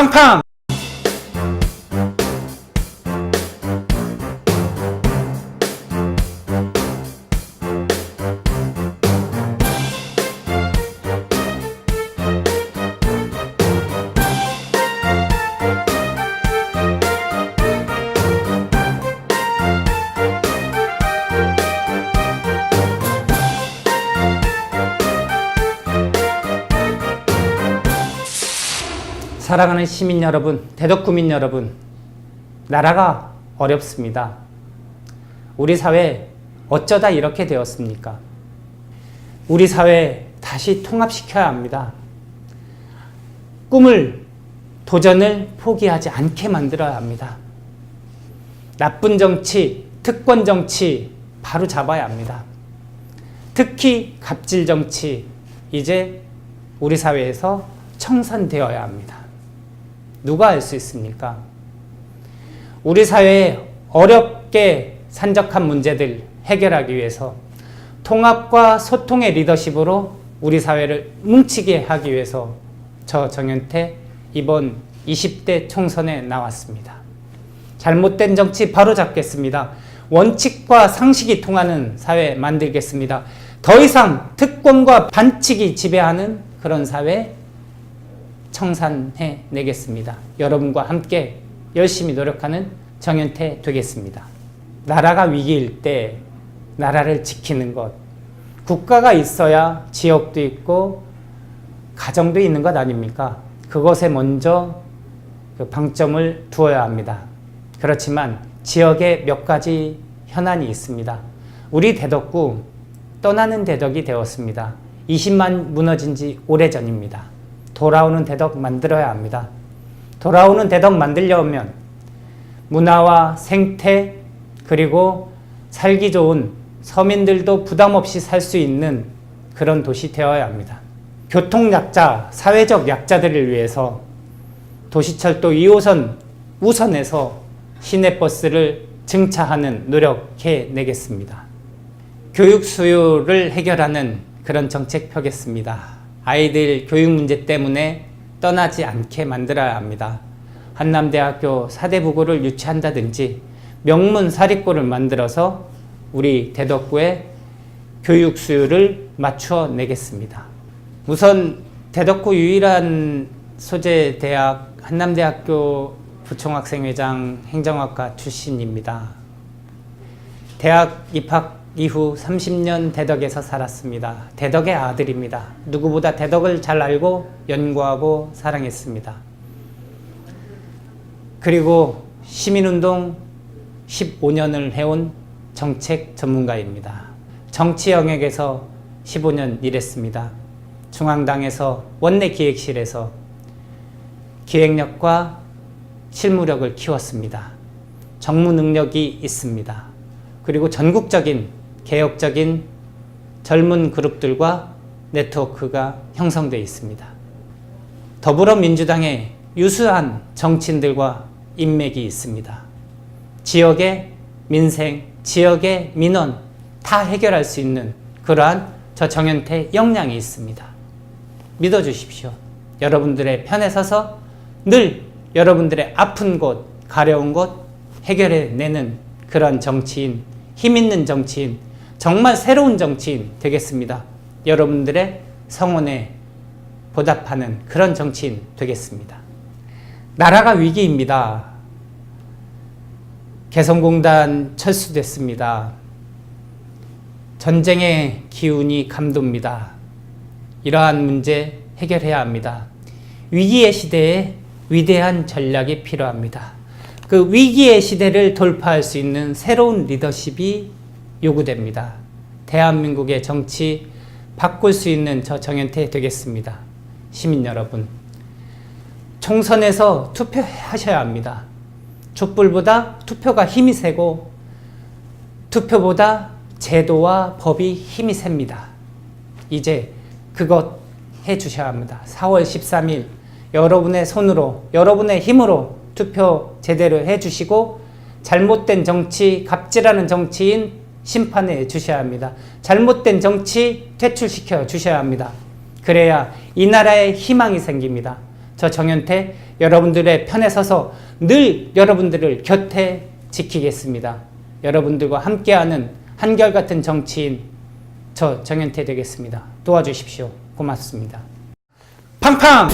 팡팡! 사랑하는 시민 여러분, 대덕구민 여러분, 나라가 어렵습니다. 우리 사회 어쩌다 이렇게 되었습니까? 우리 사회 다시 통합시켜야 합니다. 꿈을, 도전을 포기하지 않게 만들어야 합니다. 나쁜 정치, 특권 정치 바로 잡아야 합니다. 특히 갑질 정치, 이제 우리 사회에서 청산되어야 합니다. 누가 알 수 있습니까? 우리 사회에 어렵게 산적한 문제들 해결하기 위해서 통합과 소통의 리더십으로 우리 사회를 뭉치게 하기 위해서 저 정현태 이번 20대 총선에 나왔습니다. 잘못된 정치 바로 잡겠습니다. 원칙과 상식이 통하는 사회 만들겠습니다. 더 이상 특권과 반칙이 지배하는 그런 사회 청산해 내겠습니다. 여러분과 함께 열심히 노력하는 정현태 되겠습니다. 나라가 위기일 때 나라를 지키는 것, 국가가 있어야 지역도 있고 가정도 있는 것 아닙니까? 그것에 먼저 그 방점을 두어야 합니다. 그렇지만 지역에 몇 가지 현안이 있습니다. 우리 대덕구 떠나는 대덕이 되었습니다. 20만 무너진 지 오래전입니다. 돌아오는 대덕 만들어야 합니다. 돌아오는 대덕 만들려면 문화와 생태 그리고 살기 좋은 서민들도 부담 없이 살 수 있는 그런 도시 되어야 합니다. 교통 약자, 사회적 약자들을 위해서 도시철도 2호선 우선에서 시내버스를 증차하는 노력해 내겠습니다. 교육 수요를 해결하는 그런 정책 펴겠습니다. 아이들 교육 문제 때문에 떠나지 않게 만들어야 합니다. 한남대학교 사대부고를 유치한다든지 명문 사립고를 만들어서 우리 대덕구의 교육 수요를 맞추어 내겠습니다. 우선 대덕구 유일한 소재 대학 한남대학교 부총학생회장 행정학과 출신입니다. 대학 입학 이후 30년 대덕에서 살았습니다. 대덕의 아들입니다. 누구보다 대덕을 잘 알고 연구하고 사랑했습니다. 그리고 시민운동 15년을 해온 정책 전문가입니다. 정치 영역에서 15년 일했습니다. 중앙당에서 원내 기획실에서 기획력과 실무력을 키웠습니다. 정무 능력이 있습니다. 그리고 전국적인 개혁적인 젊은 그룹들과 네트워크가 형성되어 있습니다. 더불어민주당의 유수한 정치인들과 인맥이 있습니다. 지역의 민생, 지역의 민원 다 해결할 수 있는 그러한 저 정현태 역량이 있습니다. 믿어주십시오. 여러분들의 편에 서서 늘 여러분들의 아픈 곳, 가려운 곳 해결해내는 그런 정치인, 힘 있는 정치인, 정말 새로운 정치인 되겠습니다. 여러분들의 성원에 보답하는 그런 정치인 되겠습니다. 나라가 위기입니다. 개성공단 철수됐습니다. 전쟁의 기운이 감돕니다. 이러한 문제 해결해야 합니다. 위기의 시대에 위대한 전략이 필요합니다. 그 위기의 시대를 돌파할 수 있는 새로운 리더십이 요구됩니다. 대한민국의 정치 바꿀 수 있는 저 정현태 되겠습니다. 시민 여러분, 총선에서 투표하셔야 합니다. 촛불보다 투표가 힘이 세고 투표보다 제도와 법이 힘이 셉니다. 이제 그것 해 주셔야 합니다. 4월 13일 여러분의 손으로 여러분의 힘으로 투표 제대로 해 주시고 잘못된 정치, 갑질하는 정치인 심판해 주셔야 합니다. 잘못된 정치 퇴출시켜 주셔야 합니다. 그래야 이 나라에 희망이 생깁니다. 저 정현태 여러분들의 편에 서서 늘 여러분들을 곁에 지키겠습니다. 여러분들과 함께하는 한결같은 정치인 저 정현태 되겠습니다. 도와주십시오. 고맙습니다. 팡팡!